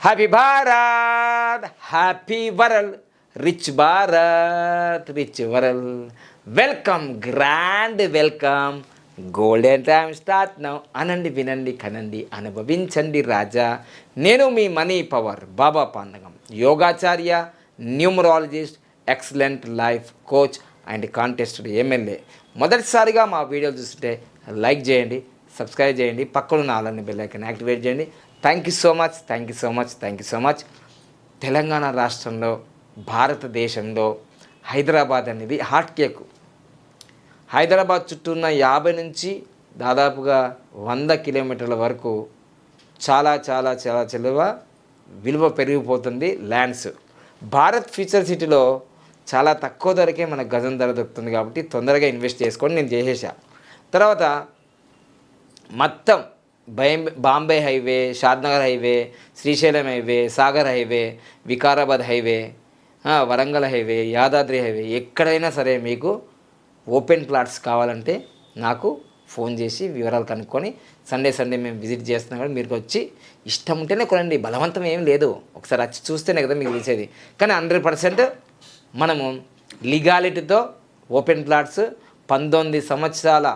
Happy Bharat happy world rich Bharat rich world welcome grand welcome golden time start now అనండి వినండి కనండి అనుభవించండి రాజా నేను మీ మనీ పవర్ బాబా పాండగం యోగాచార్య numerologist excellent life coach and contested MLA మొదటిసారిగా మా వీడియో చూస్తుంటే లైక్ చేయండి సబ్స్క్రైబ్ చేయండి పక్కన ఆలని బెల్ ఐకన్ యాక్టివేట్ చేయండి. Thank you so much thank you so much thank you so much Telangana రాష్ట్రంలో భారతదేశంలో హైదరాబాద్ అనేది హాట్ కేక్. హైదరాబాద్ చుట్టూ ఉన్న యాభై నుంచి దాదాపుగా వంద కిలోమీటర్ల వరకు చాలా చాలా చాలా చెలువ విలువ పెరిగిపోతుంది ల్యాండ్స్. భారత్ ఫ్యూచర్ సిటీలో చాలా తక్కువ ధరకే మన గజం ధర దొరుకుతుంది కాబట్టి తొందరగా ఇన్వెస్ట్ చేసుకొని నేను చేసేసా. తర్వాత మొత్తం Bombay highway Shadnagar highway Srisailam highway Sagar highway Vikarabad highway Warangal highway Yadadri highway ఎక్కడైనా సరే మీకు ఓపెన్ ప్లాట్స్ కావాలంటే నాకు ఫోన్ చేసి వివరాలు కనుక్కొని సండే సండే మేము విజిట్ చేస్తున్నాం కూడా మీరు వచ్చి ఇష్టం ఉంటేనే కొనండి బలవంతం ఏం లేదు. ఒకసారి వచ్చి చూస్తేనే కదా మీకు తెలిసేది. కానీ హండ్రెడ్ పర్సెంట్ మనము లీగాలిటీతో ఓపెన్ ప్లాట్స్ పంతొమ్మిది సంవత్సరాల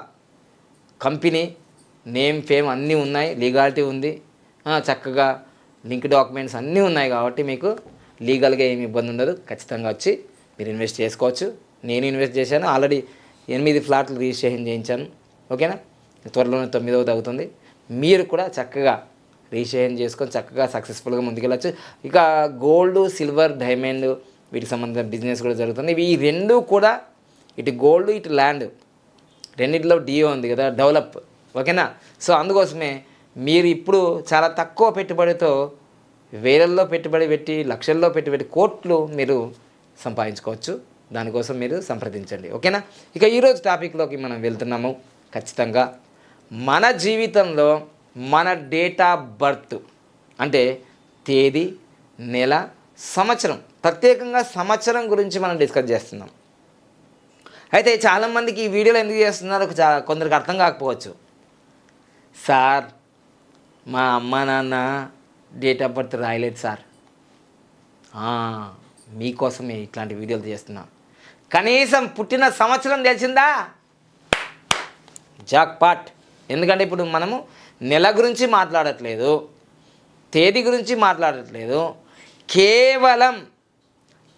కంపెనీ నేమ్ ఫేమ్ అన్నీ ఉన్నాయి లీగాలిటీ ఉంది. చక్కగా లింక్ డాక్యుమెంట్స్ అన్నీ ఉన్నాయి కాబట్టి మీకు లీగల్గా ఏమి ఇబ్బంది ఉండదు. ఖచ్చితంగా వచ్చి మీరు ఇన్వెస్ట్ చేసుకోవచ్చు. నేను ఇన్వెస్ట్ చేశాను. ఆల్రెడీ ఎనిమిది ఫ్లాట్లు రిజిస్ట్రేషన్ చేయించాను. ఓకేనా? త్వరలోనే తొమ్మిదవది అవుతుంది. మీరు కూడా చక్కగా రిజిస్ట్రేషన్ చేసుకొని చక్కగా సక్సెస్ఫుల్గా ముందుకెళ్ళచ్చు. ఇక గోల్డ్ సిల్వర్ డైమండ్ వీటికి సంబంధించిన బిజినెస్ కూడా జరుగుతుంది. ఇవి ఈ రెండు కూడా ఇటు గోల్డ్ ఇటు ల్యాండ్. రెండిట్లో డిఓ ఉంది కదా డెవలప్. ఓకేనా? సో అందుకోసమే మీరు ఇప్పుడు చాలా తక్కువ పెట్టుబడితో వేలల్లో పెట్టుబడి పెట్టి లక్షల్లో పెట్టుబడి కోట్లు మీరు సంపాదించుకోవచ్చు. దానికోసం మీరు సంప్రదించండి. ఓకేనా? ఇక ఈరోజు టాపిక్లోకి మనం వెళ్తున్నాము. ఖచ్చితంగా మన జీవితంలో మన డేట్ ఆఫ్ బర్త్ అంటే తేదీ నెల సంవత్సరం. ప్రత్యేకంగా సంవత్సరం గురించి మనం డిస్కస్ చేస్తున్నాం. అయితే చాలామందికి ఈ వీడియోలు ఎందుకు చేస్తున్నారో కొందరికి అర్థం కాకపోవచ్చు. సార్ మా అమ్మ నాన్న డేట్ ఆఫ్ బర్త్ రాయలేదు సార్. మీకోసమే ఇట్లాంటి వీడియోలు చేస్తున్నా కనీసం పుట్టిన సంవత్సరం తెలిసిందా? జాక్ పాట్ ఎందుకంటే ఇప్పుడు మనము నెల గురించి మాట్లాడట్లేదు తేదీ గురించి మాట్లాడట్లేదు కేవలం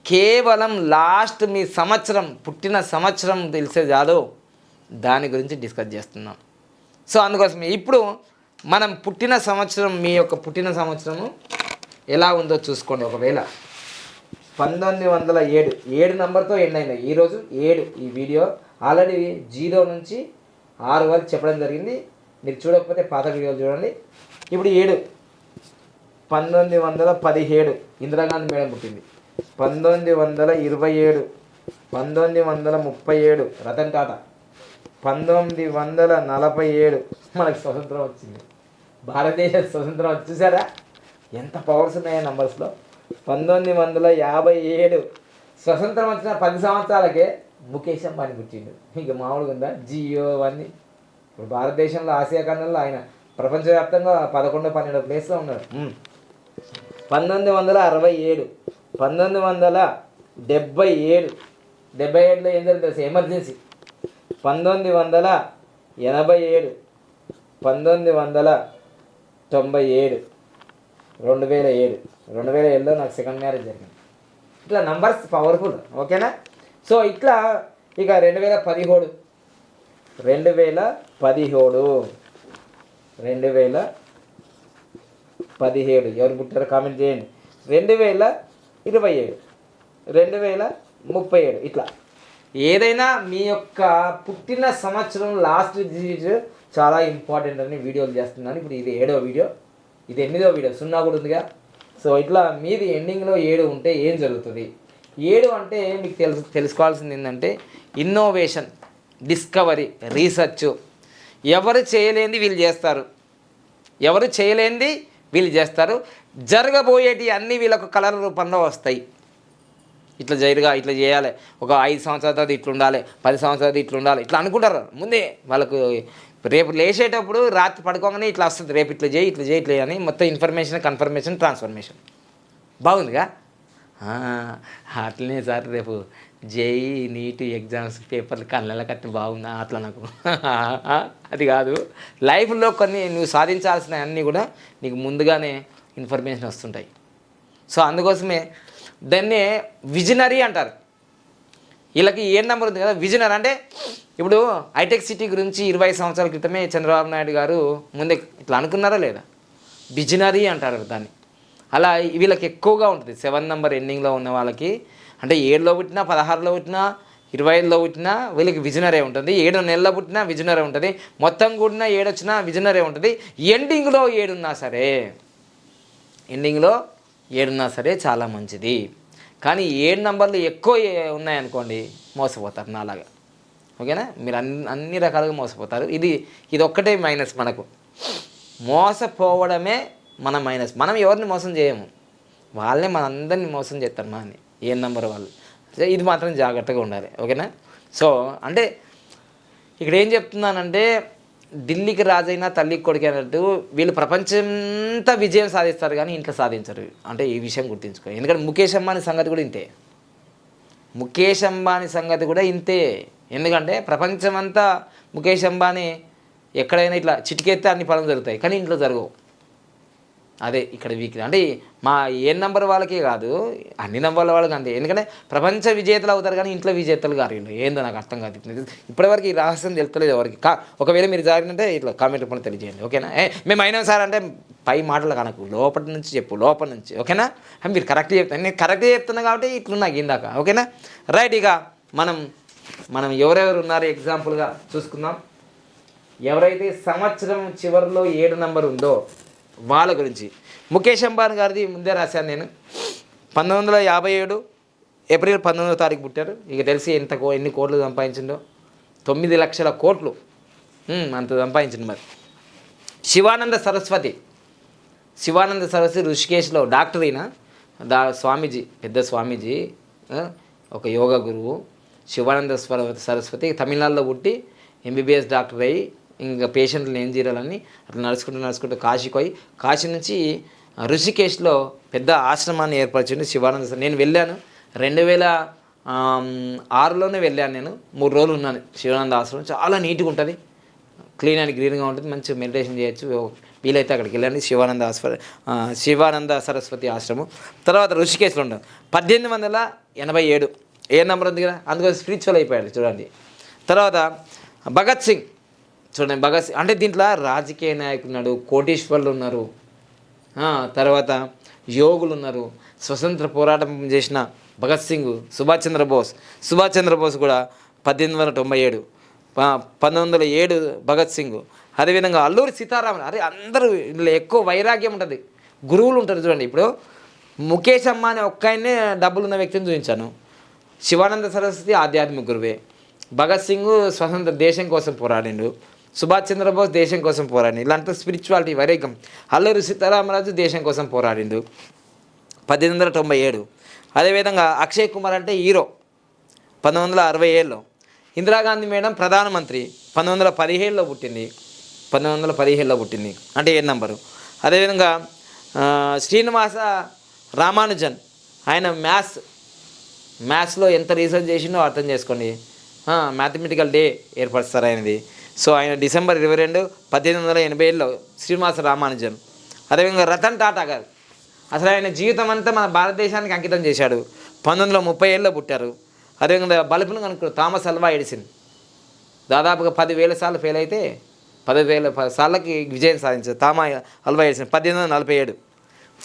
కేవలం లాస్ట్ మీ సంవత్సరం పుట్టిన సంవత్సరం తెలిసే కాదు దాని గురించి డిస్కస్ చేస్తున్నాం. సో అందుకోసమే ఇప్పుడు మనం పుట్టిన సంవత్సరం మీ యొక్క పుట్టిన సంవత్సరము ఎలా ఉందో చూసుకోండి ఒకవేళ. పంతొమ్మిది వందల ఏడు ఏడు నెంబర్తో ఎండ్ అయింది. ఈరోజు ఏడు ఈ వీడియో. ఆల్రెడీ జీరో నుంచి ఆరు వరకు చెప్పడం జరిగింది. మీరు చూడకపోతే పాత వీడియోలు చూడండి. ఇప్పుడు ఏడు. పంతొమ్మిది వందల పదిహేడు. ఇందిరాగాంధీ మేడం పుట్టింది. పంతొమ్మిది వందల ఇరవై ఏడు. పంతొమ్మిది వందల ముప్పై ఏడు. రతన్ టాటా. పంతొమ్మిది వందల నలభై ఏడు మనకు స్వతంత్రం వచ్చింది. భారతదేశ స్వతంత్రం వచ్చేసారా ఎంత పవర్స్ ఉన్నాయో నంబర్స్లో పంతొమ్మిది వందల యాభై ఏడు స్వతంత్రం వచ్చిన పది సంవత్సరాలకే ముఖేష్ అంబానీ పుట్టిండు. ఇక మామూలుగా ఉందా? జియో అవన్నీ. ఇప్పుడు భారతదేశంలో ఆసియా ఖండంలో ఆయన ప్రపంచవ్యాప్తంగా పదకొండు పన్నెండో ప్లేస్లో ఉన్నాడు. పంతొమ్మిది వందల అరవై ఏడు పంతొమ్మిది వందల డెబ్బై ఏడు. డెబ్బై ఏడులో ఏం జరిగింది ఎమర్జెన్సీ. పంతొమ్మిది వందల ఎనభై ఏడు. పంతొమ్మిది వందల తొంభై ఏడు. రెండు వేల ఏడు. రెండు వేల ఏడులో నాకు సెకండ్ మ్యారేజ్ జరిగింది. ఇట్లా నంబర్స్ పవర్ఫుల్ ఓకేనా? సో ఇట్లా ఇక రెండు వేల పదిహేడు. రెండు వేల పదిహేడు. రెండు వేల పదిహేడు. ఎవరు పుట్టారో కామెంట్ చేయండి. రెండు వేల ఇరవై ఏడు. రెండు వేల ముప్పై ఏడు. ఇట్లా. ఏదైనా మీ యొక్క పుట్టిన సంవత్సరం లాస్ట్ డిజిట్ చాలా ఇంపార్టెంట్ అని వీడియోలు చేస్తున్నాను. ఇప్పుడు ఇది ఏడో వీడియో. ఇది ఎనిమిదో వీడియో. సున్నా కూడా ఉందిగా. సో ఇట్లా మీది ఎండింగ్లో ఏడు ఉంటే ఏం జరుగుతుంది? ఏడు అంటే మీకు తెలుసు తెలుసుకోవాల్సింది ఏంటంటే ఇన్నోవేషన్ డిస్కవరీ రీసెర్చ్ ఎవరు చేయలేనిది వీళ్ళు చేస్తారు. ఎవరు చేయలేనిది వీళ్ళు చేస్తారు. జరగబోయేటి అన్నీ వీళ్ళకు కలర్ రూపంలో వస్తాయి. ఇట్లా జరుగా ఇట్లా చేయాలి. ఒక ఐదు సంవత్సరాల తర్వాత ఇట్లా ఉండాలి పది సంవత్సరాల తర్వాత ఇట్లా ఉండాలి ఇట్లా అనుకుంటారు. ముందే వాళ్ళకు రేపు లేచేటప్పుడు రాత్రి పడుకోగానే ఇట్లా వస్తుంది. రేపు ఇట్లా చేయి ఇట్లా చేయి ఇట్లా అని మొత్తం ఇన్ఫర్మేషన్ కన్ఫర్మేషన్ ట్రాన్స్ఫర్మేషన్ బాగుందిగా? అట్లనే సార్ రేపు జేఈ నీట్ ఎగ్జామ్స్ పేపర్లు కళ్ళ కట్టిన బాగుందా? అట్లా నాకు. అది కాదు. లైఫ్లో కొన్ని నువ్వు సాధించాల్సిన అన్నీ కూడా నీకు ముందుగానే ఇన్ఫర్మేషన్ వస్తుంటాయి. సో అందుకోసమే దాన్నే విజనరీ అంటారు. వీళ్ళకి ఏ నెంబర్ ఉంది కదా? విజనర్ అంటే ఇప్పుడు హైటెక్ సిటీ గురించి ఇరవై సంవత్సరాల క్రితమే చంద్రబాబు నాయుడు గారు ముందే ఇట్లా అనుకున్నారా లేదా? విజనరీ అంటారు దాన్ని. అలా వీళ్ళకి ఎక్కువగా ఉంటుంది. సెవెన్ నెంబర్ ఎండింగ్లో ఉన్న వాళ్ళకి అంటే ఏడులో పుట్టినా పదహారులో పుట్టినా ఇరవై పుట్టినా వీళ్ళకి విజనరే ఉంటుంది. ఏడు నెలలో పుట్టినా విజనరే ఉంటుంది. మొత్తం కూడినా ఏడొచ్చినా విజనరే ఉంటుంది. ఎండింగ్లో ఏడున్నా సరే ఎండింగ్లో ఏడున్నా సరే చాలా మంచిది. కానీ ఏడు నంబర్లు ఎక్కువ ఉన్నాయనుకోండి మోసపోతారు నాలాగా. ఓకేనా? మీరు అన్ని అన్ని రకాలుగా మోసపోతారు. ఇది ఇది ఒక్కటే మైనస్ మనకు. మోసపోవడమే మన మైనస్. మనం ఎవరిని మోసం చేయము. వాళ్ళే మనందరినీ మోసం చేస్తారు మనని ఏ నంబర్ వాళ్ళు. ఇది మాత్రం జాగ్రత్తగా ఉండాలి. ఓకేనా? సో అంటే ఇక్కడ ఏం చెప్తున్నానంటే ఢిల్లీకి రాజైనా తల్లికి కొడుకు అన్నట్టు వీళ్ళు ప్రపంచంతా విజయం సాధిస్తారు కానీ ఇంట్లో సాధించరు. అంటే ఈ విషయం గుర్తుంచుకో. ఎందుకంటే ముఖేష్ అంబానీ సంగతి కూడా ఇంతే. ముఖేష్ అంబానీ సంగతి కూడా ఇంతే. ఎందుకంటే ప్రపంచమంతా ముఖేష్ అంబానీ ఎక్కడైనా ఇట్లా చిటికెత్తే అన్ని పనులు జరుగుతాయి. కానీ ఇంట్లో జరగవు. అదే ఇక్కడ వీక్ అంటే మా ఏ నంబర్ వాళ్ళకే కాదు అన్ని నంబర్ల వాళ్ళకి అంతే. ఎందుకంటే ప్రపంచ విజేతలు అవుతారు కానీ ఇంట్లో విజేతలు కారు ఏందో నాకు అర్థం కాదు. ఇప్పటివరకు ఈ రహస్యం తెలుస్తలేదు ఎవరికి. కా ఒకవేళ మీరు జారినంటే ఇట్లా కామెంట్ రూపంలో తెలియజేయండి. ఓకేనా? మేము అయినా సార్ అంటే పై మాటలు కనకు. లోపల నుంచి చెప్పు లోపల నుంచి. ఓకేనా? మీరు కరెక్ట్గా చెప్తాను. నేను కరెక్ట్గా చెప్తున్నా కాబట్టి ఇట్లా నాకు ఇందాక ఓకేనా? రైట్ ఇక మనం మనం ఎవరెవరు ఉన్నారు? ఎగ్జాంపుల్గా చూసుకుందాం. ఎవరైతే సంవత్సరం చివరిలో ఏడు నంబర్ ఉందో వాళ్ళ గురించి. ముఖేష్ అంబానీ గారిది ముందే రాశాను నేను. పంతొమ్మిది వందల యాభై ఏడు ఏప్రిల్ పంతొమ్మిదో తారీఖు పుట్టారు. ఇక తెలిసి ఎంత కో ఎన్ని కోట్లు సంపాదించిండో. తొమ్మిది లక్షల కోట్లు. అంత సంపాదించింది మరి. శివానంద సరస్వతి. శివానంద సరస్వతి ఋషికేశ్లో డాక్టర్ అయిన దా స్వామీజీ పెద్ద స్వామీజీ ఒక యోగా గురువు. శివానంద సరస్వతి తమిళనాడులో పుట్టి ఎంబీబీఎస్ డాక్టర్ అయ్యి ఇంకా పేషెంట్లు ఏం తీరాలని అట్లా నడుచుకుంటూ నడుచుకుంటూ కాశీకి పోయి కాశీ నుంచి ఋషికేశ్లో పెద్ద ఆశ్రమాన్ని ఏర్పరిచింది శివానంద సర- నేను వెళ్ళాను. రెండు వేల ఆరులోనే వెళ్ళాను నేను. మూడు రోజులు ఉన్నాను శివానంద ఆశ్రమం. చాలా నీట్గా ఉంటుంది. క్లీన్ అండ్ గ్రీన్గా ఉంటుంది. మంచి మెడిటేషన్ చేయొచ్చు. వీలైతే అక్కడికి వెళ్ళండి. శివానంద ఆశ్వ శివానంద సరస్వతి ఆశ్రమం. తర్వాత ఋషికేశ్లో ఉండదు పద్దెనిమిది వందల ఎనభై ఏడు. ఏ నెంబర్ ఉంది కదా? అందుకని స్పిరిచువల్ అయిపోయాడు చూడండి. తర్వాత భగత్ సింగ్. చూడండి భగత్ సింగ్ అంటే దీంట్లో రాజకీయ నాయకులు ఉన్నాడు కోటీశ్వర్లు ఉన్నారు. తర్వాత యోగులు ఉన్నారు. స్వతంత్ర పోరాటం చేసిన భగత్ సింగ్ సుభాష్ చంద్రబోస్ సుభాష్ చంద్రబోస్ కూడా పద్దెనిమిది వందల తొంభై ఏడు. పంతొమ్మిది వందల ఏడు భగత్ సింగ్. అదేవిధంగా అల్లూరి సీతారామన్ అరే అందరూ ఇందులో ఎక్కువ వైరాగ్యం ఉంటుంది. గురువులు ఉంటారు చూడండి ఇప్పుడు ముఖేష్ అంబానీ ఒక్క ఆయన్నే డబ్బులు ఉన్న వ్యక్తిని చూపించాను. శివానంద సరస్వతి ఆధ్యాత్మిక గురువే. భగత్ సింగ్ స్వతంత్ర దేశం కోసం పోరాడిండు. సుభాష్ చంద్రబోస్ దేశం కోసం పోరాడి ఇలాంటి స్పిరిచువాలిటీ వైరేగం. అల్లూరి సీతారామరాజు దేశం కోసం పోరాడిండు. పద్దెనిమిది వందల తొంభై ఏడు. అదేవిధంగా అక్షయ్ కుమార్ అంటే హీరో. పంతొమ్మిది వందల అరవై ఏడులో. ఇందిరాగాంధీ మేడం ప్రధానమంత్రి. పంతొమ్మిది వందల పదిహేడులో పుట్టింది. పంతొమ్మిది వందల పదిహేడులో పుట్టింది. అంటే ఏ నెంబరు. అదేవిధంగా శ్రీనివాస రామానుజన్. ఆయన మ్యాథ్స్. మ్యాథ్స్లో ఎంత రీసెర్చ్ చేసిండో అర్థం చేసుకోండి. మ్యాథమెటికల్ డే ఏర్పరుస్తారు ఆయనది సో ఆయన డిసెంబర్ ఇరవై రెండు పద్దెనిమిది వందల ఎనభై ఏడులో శ్రీనివాస రామానుజన్. అదేవిధంగా రతన్ టాటా గారు. అసలు ఆయన జీవితం అంతా మన భారతదేశానికి అంకితం చేశాడు. పంతొమ్మిది వందల ముప్పై ఏళ్ళలో పుట్టారు. అదేవిధంగా బల్బును కనుక్కో థామస్ అల్వా ఎడిసిన్. దాదాపుగా పదివేల సార్లు ఫెయిల్ అయితే పదివేల సార్లకి విజయం సాధించారు తామా అల్వా ఎడిసిన్ పద్దెనిమిది వందల నలభై ఏడు.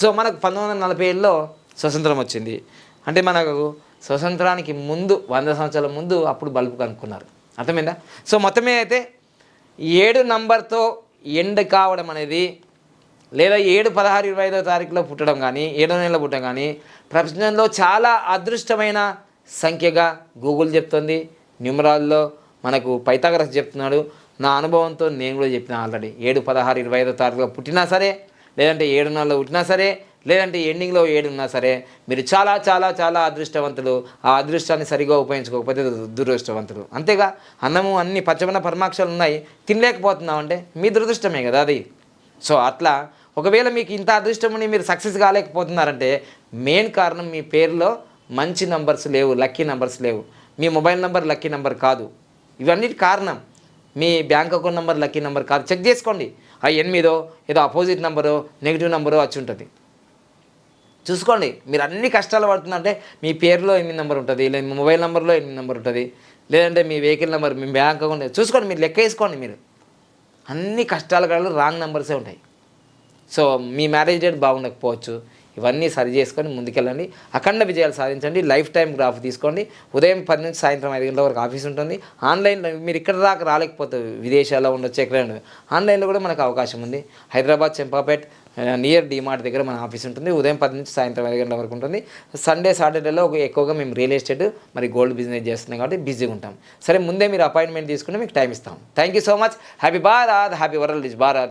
సో మనకు పంతొమ్మిది వందల నలభై ఏడులో స్వతంత్రం వచ్చింది. అంటే మనకు స్వతంత్రానికి ముందు వంద సంవత్సరాల ముందు అప్పుడు బల్బు కనుక్కున్నారు. అర్థమైందా? సో మొత్తమే అయితే ఏడు నంబర్తో ఎండ్ కావడం అనేది లేదా ఏడు పదహారు ఇరవై ఐదో తారీఖులో పుట్టడం కానీ ఏడో నెలలో పుట్టడం కానీ ప్రపంచంలో చాలా అదృష్టమైన సంఖ్యగా గూగుల్ చెప్తుంది. న్యూమరాల్లో మనకు పైతాగరస్ చెప్తున్నాడు. నా అనుభవంతో నేను కూడా చెప్పిన ఆల్రెడీ. ఏడు పదహారు ఇరవై ఐదో తారీఖులో పుట్టినా సరే లేదంటే ఏడు నెలలో పుట్టినా సరే లేదంటే ఎండింగ్లో ఏడు ఉన్నా సరే మీరు చాలా చాలా చాలా అదృష్టవంతులు. ఆ అదృష్టాన్ని సరిగా ఉపయోగించుకోకపోతే దురదృష్టవంతులు. అంతేగా? అన్నము అన్ని పచ్చమైన పరమాక్షాలు ఉన్నాయి తినలేకపోతున్నాం అంటే మీ దురదృష్టమే కదా అది. సో అట్లా ఒకవేళ మీకు ఇంత అదృష్టముని మీరు సక్సెస్ కాలేకపోతున్నారంటే మెయిన్ కారణం మీ పేరులో మంచి నంబర్స్ లేవు లక్కీ నంబర్స్ లేవు. మీ మొబైల్ నెంబర్ లక్కీ నెంబర్ కాదు. ఇవన్నిటి కారణం. మీ bank account number lucky number కాదు. చెక్ చేసుకోండి. ఆ ఎనిమిదో ఏదో అపోజిట్ నెంబరో నెగిటివ్ నెంబరో వచ్చి ఉంటుంది. చూసుకోండి మీరు అన్ని కష్టాలు పడుతున్నారంటే మీ పేరులో ఎనిమిది నెంబర్ ఉంటుంది లేదా మీ మొబైల్ నెంబర్లో ఎనిమిది నెంబర్ ఉంటుంది లేదంటే మీ వెహికల్ నెంబర్ మీ బ్యాంక్ అకౌంట్ చూసుకోండి మీరు లెక్క వేసుకోండి మీరు. అన్ని కష్టాల కాళ్ళు రాంగ్ నెంబర్సే ఉంటాయి. సో మీ మ్యారేజ్ డేట్ బాగుండకపోవచ్చు ఇవన్నీ సరి చేసుకొని ముందుకెళ్ళండి. అఖండ విజయాలు సాధించండి లైఫ్ టైం గ్రాఫ్ తీసుకోండి. ఉదయం పది నుంచి సాయంత్రం ఐదు గంటల వరకు ఆఫీస్ ఉంటుంది. ఆన్లైన్లో మీరు ఇక్కడ దాకా రాలేకపోతే విదేశాల్లో ఉండొచ్చు ఎక్కడ ఉండదు ఆన్లైన్లో కూడా మనకు అవకాశం ఉంది. హైదరాబాద్ చెంపాపేట్ నియర్ డిమార్ట్ దగ్గర మన ఆఫీస్ ఉంటుంది. ఉదయం పది నుంచి సాయంత్రం ఐదు గంటల వరకు ఉంటుంది. సండే సాటర్డేలో ఒక ఎక్కువగా మేము రియల్ ఎస్టేట్ మరి గోల్డ్ బిజినెస్ చేస్తున్నాం కాబట్టి బిజీగా ఉంటాం. సరే ముందే మీరు అపాయింట్మెంట్ తీసుకుంటే మీకు టైం ఇస్తాం. Thank you so much happy Bharat happy world is Bharat